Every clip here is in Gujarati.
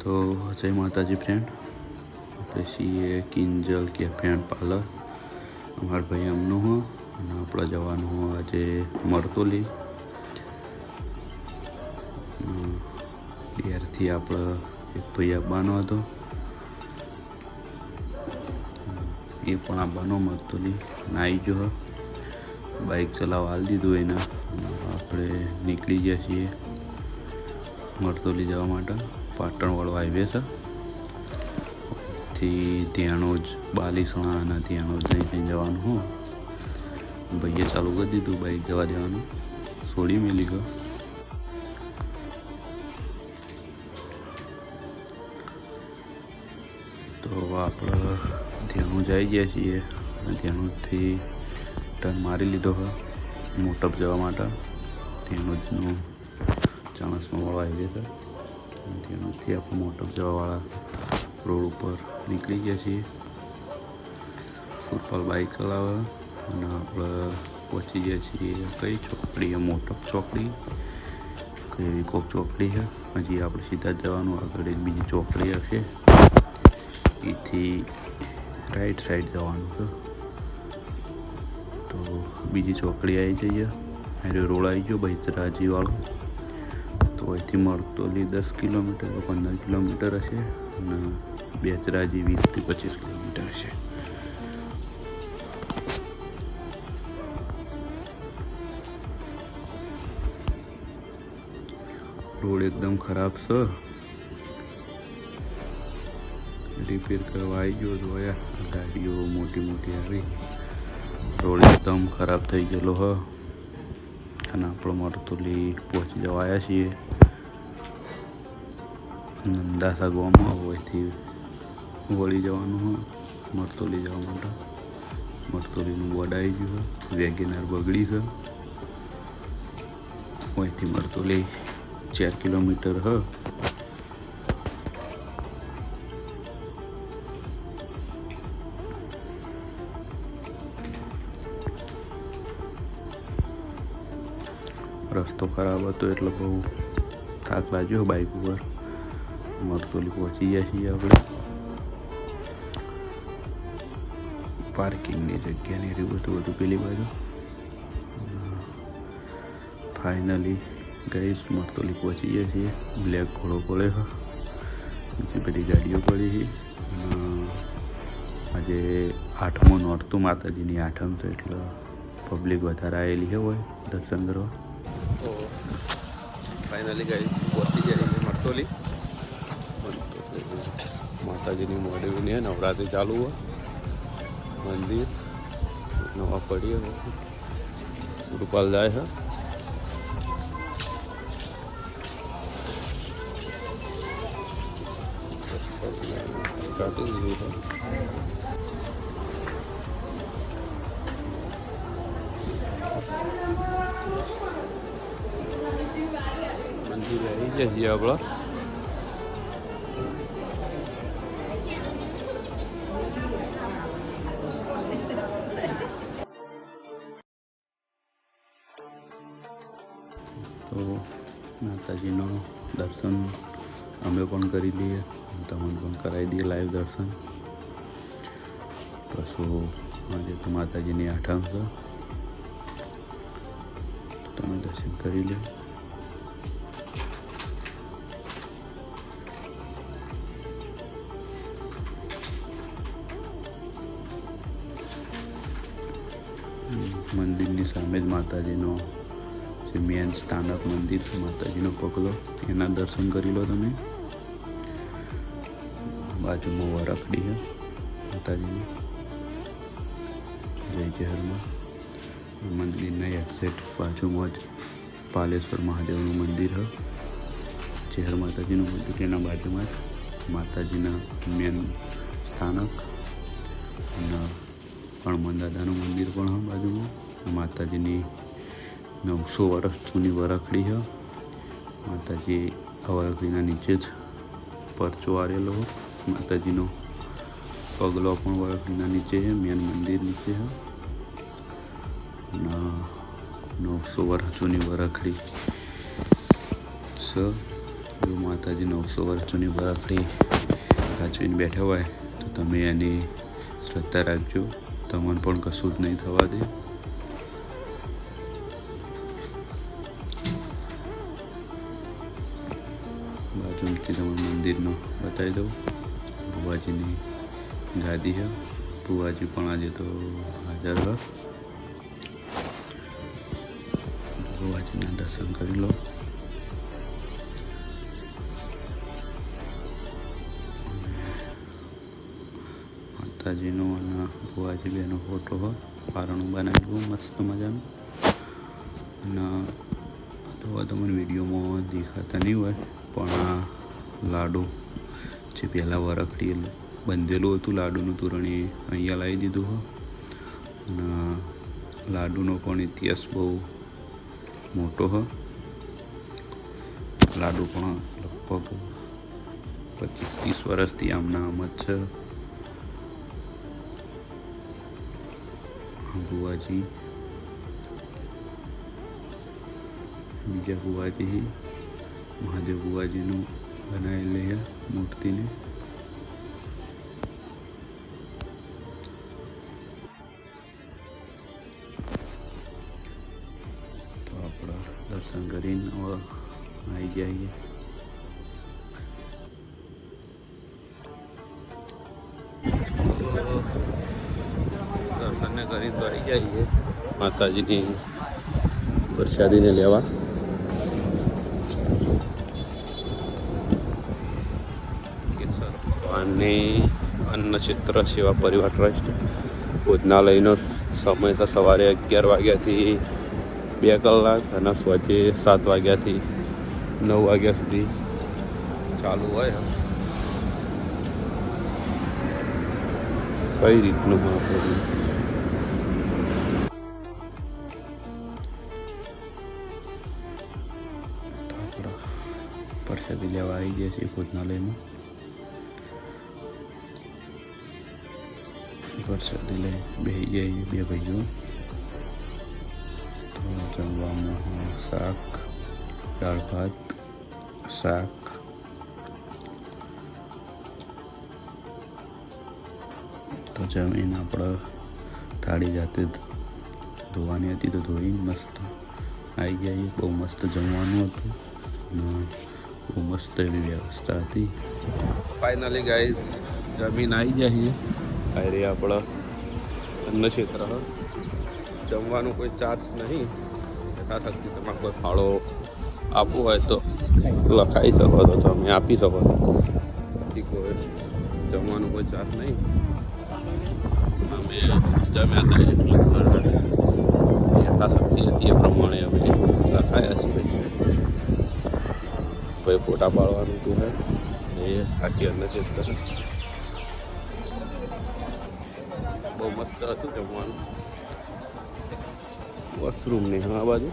તો જય માતાજી ફ્રેન્ડ આપણે છીએ કિંજલ કે ફ્રેન્ડ પાર્લર. અમારા ભાઈ એમનું હું અને આપણે જવાનું હું આજે મરતોલી. ત્યારથી આપણે એક ભાઈ આવવાનો હતો. એ પણ આવવાનો મરતોલી. નાઈ ગયો બાઇક ચલાવવા હાલ દીધું એને. આપણે નીકળી ગયા છીએ મરતોલી જવા માટે. પાટણવાળો હાઈવે છે. થી ત્યાંનો જ બાલીસણા અને ત્યાંનો જ નહીં ત્યાં જવાનું હું. ભાઈએ ચાલુ કરી દીધું બાઈક જવા દેવાનું. છોડી મેલી ગયો. તો આપણે ધ્યાનું જઈ ગયા છીએ અને ત્યાંનુંથી ટર્ન મારી લીધો હોય મોટપ જવા માટે. ધ્યાનુજનું જનું ચાણસમાં વાળો આવી છે. ત્યાંથી આપણે મોટર જવાવાળા રોડ ઉપર નીકળી ગયા છીએ. સુરપાલ બાઇક ચલાવે અને આપણે પહોંચી ગયા છીએ કઈ ચોકડી? છે મોટપ ચોકડી. કઈ એવી કોક ચોકડી છે? હજી આપણે સીધા જવાનું, આગળ એક બીજી ચોકડી હશે. એથી રાઈટ સાઈડ જવાનું છે. તો બીજી ચોકડી આવી જઈએ. રોડ આવી ગયો ભાઈ વાળો. તો અહીંથી મળતોલી દસ કિલોમીટર તો પંદર કિલોમીટર હશે અને બેચરાજી વીસથી પચીસ કિલોમીટર હશે. રોડ એકદમ ખરાબ છે રિપેર કરવા આવી ગયો જોયા ગાડીઓ મોટી મોટી આવી. રોડ એકદમ ખરાબ થઈ ગયેલો હ. અને આપણો મરતુલી પહોંચી જવા આવ્યા છીએ નંદાસા ગોવામાં હોયથી વળી જવાનું હોય. મરતોલી જવા માટે. મરતોલીનું બોર્ડ આવી ગયું છે. વેગેનાર બગડી છે. અહીંથી મરતોલી ચાર કિલોમીટર હ. રસ્તો ખરાબ હતો એટલે બહુ થાક લાગ્યો બાઇક ઉપર મરતોલી પહોંચી ગયા છીએ આપણે. પાર્કિંગની જગ્યાની એ બધું બધું પેલી બાજુ. ફાઇનલી ગઈ મરતોલી પહોંચી ગયા છીએ. બ્લેક ઘોડો પડે બીજી બધી ગાડીઓ પડી છે. આજે આઠમો નોરતું માતાજીની આઠમ છે, એટલે પબ્લિક વધારે આવેલી હોય દર્શન કરવા. તો ફાઇનલી ગઈ પહોંચી જાય છે મરતોલી માતાજીની મોડેવીની નવરાત્રિ ચાલુ હોય મંદિર નવા પડીએ સુરપાલ જાય છે કાઢી દીધું છે મંદિરે આવી છીએ આપણા. તો માતાજીનો દર્શન અમે પણ કરી દઈએ, તમને પણ કરાવી દઈએ લાઈવ દર્શન. પછી આજે તો માતાજીની આઠમ તમે દર્શન કરી લો. મંદિરની સામે જ માતાજીનો જે મેન સ્થાનક મંદિર છે, માતાજીનો પગલો એના દર્શન કરી લો તમે. બાજુમાં વરખડી છે માતાજીની. જય જહરમાં મંદિરના એક્ઝેક્ટ બાજુમાં જ પાલેશ્વર મહાદેવનું મંદિર છે ચહેર માતાજીનું મંદિર એના બાજુમાં જ માતાજીના મેન સ્થાનક. અને હનુમાન દાદાનું મંદિર પણ છે બાજુમાં. માતાજીની નવસો વર્ષ જૂની વરખડી છે. માતાજી વરખડીના નીચે જ પરચો આરેલો છે. માતાજીનો પગલો પણ વરખડીના નીચે છે. મેન મંદિર નીચે છે. નવસો વર્ષ જૂની વરખડી સ જો માતાજી નવસો વર્ષ જૂની વરખડી સાચવીને બેઠા હોય, તો તમે એની શ્રદ્ધા રાખજો. તમને પણ કશું જ નહીં થવા દે. બાજુથી તમને મંદિરનો બતાવી દઉં. ભુવાજીની ગાદી છે. ભુવાજી પણ આજે તો હાજર હોય ભુવાજીના દર્શન કરી લો. માતાજીનો અને ભુવાજી બેનો ફોટો હોય પારણું બનાવેલું મસ્ત મજાનું. અને તો તમને વિડીયોમાં દેખાતા નહીં હોય. પણ લાડુ જે પહેલાં વરખડી બંધેલું હતું, લાડુનું તોરણ એ અહીંયા લાવી દીધું હોય અને લાડુનો પણ ઇતિહાસ બહુ મોટો હો. લાડુ પણ લગભગ પચીસ ત્રીસ વર્ષથી આમના આમ જ છે. બુવાજી બીજા બુવાજી મહાદેવ બુવાજીનું બનાવેલી મૂર્તિને. તો આપણે દર્શન કરીને આવી જઈએ દર્શનને કરી તો જઈએ માતાજીની પ્રસાદીને લેવા. ભગવાનની અન્નક્ષેત્ર સેવા પરિવાર ટ્રસ્ટ ભોજનાલયનો સમય તો સવારે અગિયાર વાગ્યાથી બે કલાક અને સાંજે સાત વાગ્યાથી નવ વાગ્યા સુધી ચાલુ હોય. કઈ રીતનું મહત્વ પરસાદી લેવા આવી ગયા છીએ ભોજનાલયમાં પ્રસાદી લઈ બે જઈએ બે ભાઈઓ. તો જમવામાં શાક, દાળ ભાત, શાક. તો જમીન આપણે થાળી જાતે ધોવાની હતી તો ધોઈને મસ્ત આવી જઈએ બહુ મસ્ત જમવાનું હતું. બહુ મસ્ત એવી વ્યવસ્થા હતી. ફાઇનલી ગાઈઝ જમીન આવી જઈએ અરે આપણા અન્ન જમવાનું કોઈ ચાર્જ નહીં. યથાશક્તિ તમારે કોઈ ફાળો આપવો હોય તો લખાઈ શકો તો તમે આપી શકો ઠીક હોય જમવાનું કોઈ ચાર્જ નહીં. અમે જમ્યા હતા એટલે યથાશક્તિ હતી એ પ્રમાણે અમે લખાયા છીએ કોઈ ફોટા પાડવાનું હતું એ આખી છે બહુ મસ્ત હતું જમવાનું. વોશરૂમ ને આ બાજુ.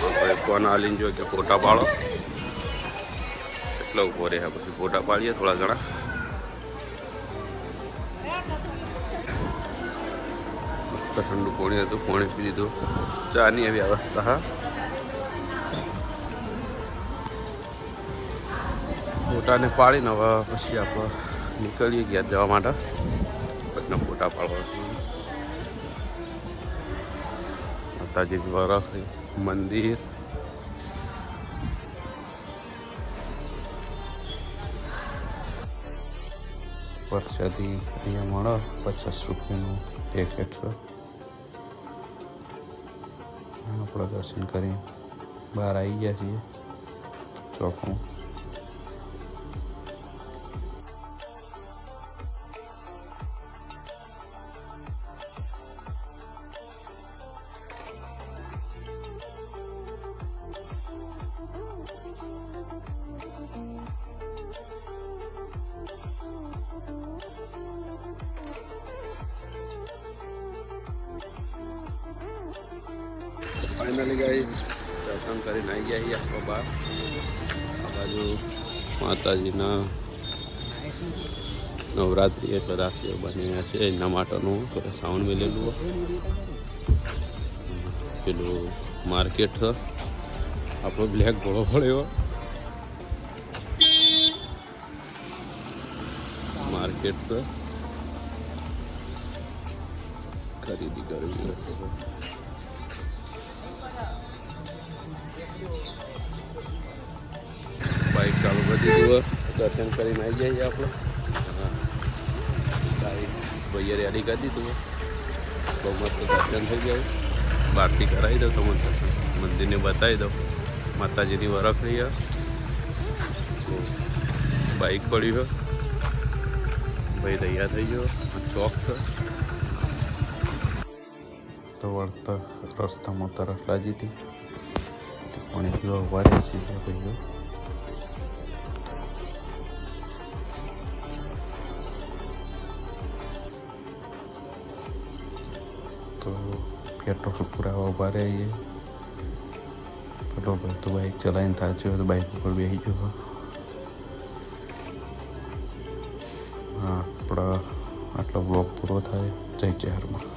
કોના ફોન આલીને જો કે ફોટા પાડો. એટલો ઊભો રહે પછી ફોટા પાડીએ થોડા ઘણા. મસ્ત ઠંડુ પાણી હતું, પાણી પી લીધું. ચાની એવી અવસ્થા, હા. ફોટાને પાડીને પછી આપણે નીકળીએ ગયા જવા માટે. બધા ફોટા પાડવા. માતાજી વરખ મંદિર. વર્ષાથી અહીંયા મળે, પચાસ રૂપિયાનું પેકેટ છે. આપણે દર્શન કરી. બહાર આવી ગયા છીએ. ચોકમાં. ફાઇનલી ગઈ દર્શન કરીને આવી ગયા છીએ આપણે બહાર. આ બાજુ માતાજીના નવરાત્રિ એટલે રાશિઓ બન્યા છે. એના માટેનું સાઉન્ડ મેલેલું પેલું માર્કેટ આપણો બ્લેક ઘોડો પડ્યો. માર્કેટ ખરીદી કરવી હોય દર્શન કરીને આવી જઈએ આપણે. ભાઈએ રેડી કરી દીધું. બહુ મસ્ત દર્શન થઈ જાય બહારથી કરાવી દઉં તમને દર્શન. મંદિરને બતાવી દો માતાજીની વરખ રહી બાઈક પડ્યું ભાઈ તૈયાર થઈ ગયો. ચોક છે. તો વળતા રસ્તામાં તરફ લાગી હતી. પણ એક જો ઊભા રહી પેટ્રોલ પુરાવા ઊભા રહીએ પેટ્રોલ તો બાઈક ચલાવીને થાચ્યો તો બાઈક ઉપર બેસી જવા. આપણા આટલો બ્લોક પૂરો થાય જય ચહેરમાં